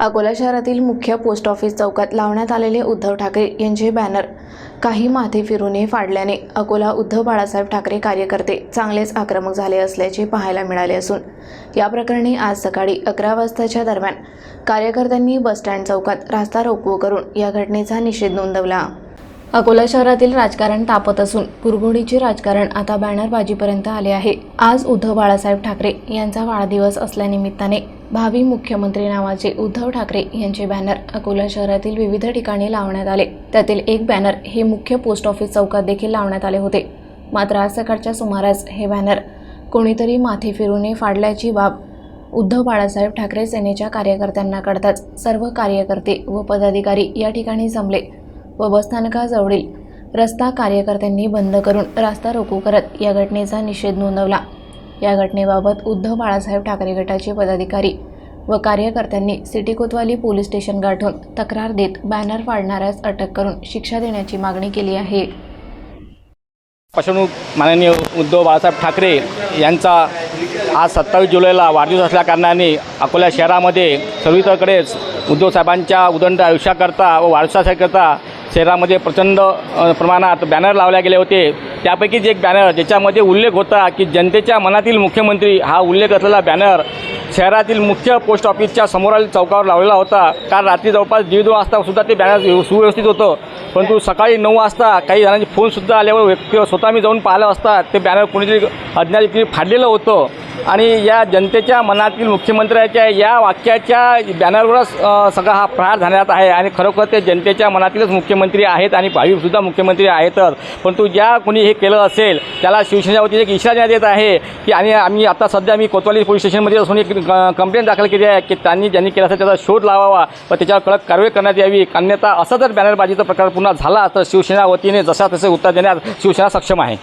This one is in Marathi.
अकोला शहरातील मुख्य पोस्ट ऑफिस चौकात लावण्यात आलेले उद्धव ठाकरे यांचे बॅनर. काही माथे फिरूनही फाडल्याने अकोला उद्धव बाळासाहेब ठाकरे कार्यकर्ते चांगलेच आक्रमक झाले असल्याचे पाहायला मिळाले असून या प्रकरणी आज सकाळी अकरा वाजताच्या दरम्यान कार्यकर्त्यांनी बसस्टँड चौकात रास्ता रोको करून या घटनेचा निषेध नोंदवला. अकोला शहरातील राजकारण तापत असून कुरघोडीचे राजकारण आता बॅनरबाजीपर्यंत आले आहे. आज उद्धव बाळासाहेब ठाकरे यांचा वाढदिवस असल्यानिमित्ताने भावी मुख्यमंत्री नावाचे उद्धव ठाकरे यांचे बॅनर अकोला शहरातील विविध ठिकाणी लावण्यात आले. त्यातील एक बॅनर हे मुख्य पोस्ट ऑफिस चौकात देखील लावण्यात आले होते. मात्र आज सकाळच्या सुमारास हे बॅनर कोणीतरी माथे फिरूने फाडल्याची बाब उद्धव बाळासाहेब ठाकरे सेनेच्या कार्यकर्त्यांना कळताच सर्व कार्यकर्ते व पदाधिकारी या ठिकाणी जमले. व बसस्थानकाजवळील रस्ता कार्यकर्त्यांनी बंद करून रास्ता रोको करत या घटनेचा निषेध नोंदवला. या घटनेबाबत उद्धव बाळासाहेब ठाकरे गटाचे पदाधिकारी व कार्यकर्त्यांनी सिटी कोतवाली पोलीस स्टेशन गाठून तक्रार देत बॅनर फाडणाऱ्यास अटक करून शिक्षा देण्याची मागणी केली आहे. फसवणूक माननीय उद्धव बाळासाहेब ठाकरे यांचा आज सत्तावीस जुलैला वाढदिवस असल्याकारणाने अकोला शहरामध्ये सर्विसकडेच उद्धव साहेबांच्या उदंड आयुष्याकरता व वाढदिवसाकरता शहरामध्ये प्रचंड प्रमाणात बॅनर लावले गेले होते. त्यापैकीच एक बॅनर ज्याच्यामध्ये उल्लेख होता की जनतेच्या मनातील मुख्यमंत्री हा उल्लेख असलेला बॅनर शहरातील मुख्य पोस्ट ऑफिसच्या समोरील चौकावर लावलेला होता. काल रात्री जवळपास दीड वाजतासुद्धा ते बॅनर सुव्यवस्थित होतं. परंतु सकाळी नऊ वाजता काही जणांचे फोनसुद्धा आल्यावर व्यक्ती स्वतः मी जाऊन पाहिलं असता ते बॅनर कोणीतरी अज्ञात व्यक्तीने फाडलेलं होतं. आणि या जनतेच्या मनातील मुख्यमंत्र्याच्या या वाक्याच्या बॅनरवरच सगळा हा प्रहार झाल्यात आहे. आणि खरोखर ते जनतेच्या मनातीलच मुख्यमंत्री आहेत आणि भावीसुद्धा मुख्यमंत्री आहेतच. परंतु ज्या कोणी हे केलं असेल त्याला शिवसेनेच्या वतीने एक इशारा देण्यात येत आहे की आणि आम्ही आता सध्या मी कोतवाली पोलीस स्टेशनमध्ये असून एक कंप्लेंट दाखल केली आहे की त्यांनी ज्यांनी केलं असेल त्याचा शोध लावावा व त्याच्यावर कडक कारवाई करण्यात यावी. अन्यथा असं जर बॅनरबाजीचा प्रकार पुन्हा झाला तर शिवसेना वतीने जसा तसे उत्तर देण्यास शिवसेना सक्षम आहे.